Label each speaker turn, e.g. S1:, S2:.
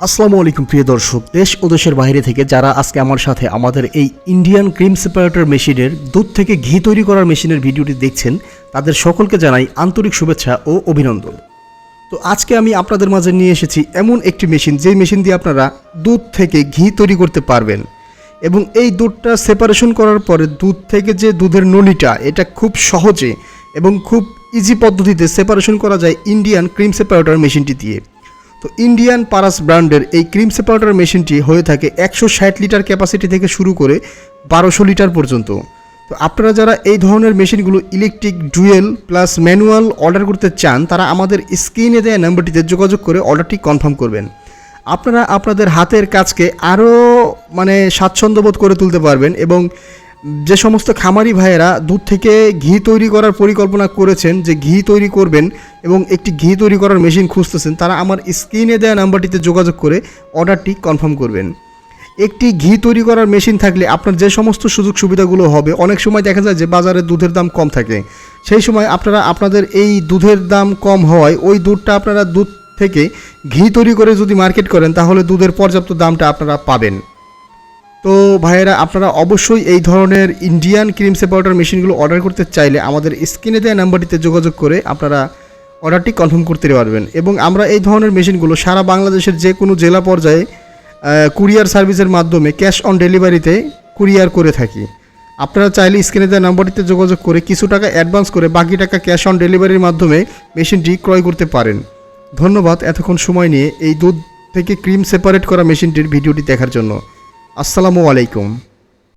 S1: আসসালামু আলাইকুম, প্রিয় দর্শক, দেশ ও দেশের বাইরে থেকে যারা আজকে আমার সাথে আমাদের এই ইন্ডিয়ান ক্রিম সেপারেটর মেশিনের দুধ থেকে ঘি তৈরি করার মেশিনের ভিডিওটি দেখছেন, তাদের সকলকে জানাই আন্তরিক শুভেচ্ছা ও অভিনন্দন। তো আজকে আমি আপনাদের মাঝে নিয়ে এসেছি এমন একটি মেশিন যেই মেশিন দিয়ে আপনারা দুধ থেকে ঘি তৈরি করতে পারবেন। এবং এই দুধটা সেপারেশন করার পরে দুধ থেকে যে দুধের নলিটা, এটা খুব সহজে এবং খুব ইজি পদ্ধতিতে সেপারেশন করা যায় ইন্ডিয়ান ক্রিম সেপারেটর মেশিনটি দিয়ে। তো ইন্ডিয়ান পারাস ব্র্যান্ডের এই ক্রিম সেপারেটর মেশিনটি হয়ে থাকে একশো ষাট লিটার ক্যাপাসিটি থেকে শুরু করে বারোশো লিটার পর্যন্ত। তো আপনারা যারা এই ধরনের মেশিনগুলো electric dual plus manual order করতে চান, তারা আমাদের স্ক্রিনে দেওয়া নাম্বারটিতে যোগাযোগ করে অর্ডারটি কনফার্ম করবেন। আপনারা আপনাদের হাতের কাজকে আরও মানে স্বাচ্ছন্দ্যবোধ করে তুলতে পারবেন এবং যে সমস্ত খামারি ভাইয়েরা দুধ থেকে ঘি তৈরি করার পরিকল্পনা করেছেন, যে ঘি তৈরি করবেন এবং একটি ঘি তৈরি করার মেশিন খুঁজতেছেন, তারা আমার স্ক্রিনে দেওয়া নাম্বারটিতে যোগাযোগ করে অর্ডারটি কনফার্ম করবেন। একটি ঘি তৈরি করার মেশিন থাকলে আপনার যে সমস্ত সুযোগ সুবিধাগুলো হবে, অনেক সময় দেখা যায় যে বাজারে দুধের দাম কম থাকে। সেই সময় আপনারা, আপনাদের এই দুধের দাম কম হওয়ায় ওই দুধটা আপনারা দুধ থেকে ঘি তৈরি করে যদি মার্কেট করেন, তাহলে দুধের পর্যাপ্ত দামটা আপনারা পাবেন। তো ভাইয়েরা, আপনারা অবশ্যই এই ধরনের ইন্ডিয়ান ক্রিম সেপারেটর মেশিনগুলো অর্ডার করতে চাইলে আমাদের স্ক্রিনে দেওয়া নাম্বারটিতে যোগাযোগ করে আপনারা অর্ডারটি কনফার্ম করতে পারবেন। এবং আমরা এই ধরনের মেশিনগুলো সারা বাংলাদেশের যে কোনো জেলা পর্যায়ে কুরিয়ার সার্ভিসের মাধ্যমে ক্যাশ অন ডেলিভারিতে কুরিয়ার করে থাকি। আপনারা চাইলে স্ক্রিনে দেওয়া নাম্বারটিতে যোগাযোগ করে কিছু টাকা অ্যাডভান্স করে বাকি টাকা ক্যাশ অন ডেলিভারির মাধ্যমে মেশিনটি ক্রয় করতে পারেন। ধন্যবাদ এতক্ষণ সময় নিয়ে এই দুধ থেকে ক্রিম সেপারেট করা মেশিনটির ভিডিওটি দেখার জন্য। আসসালামু আলাইকুম।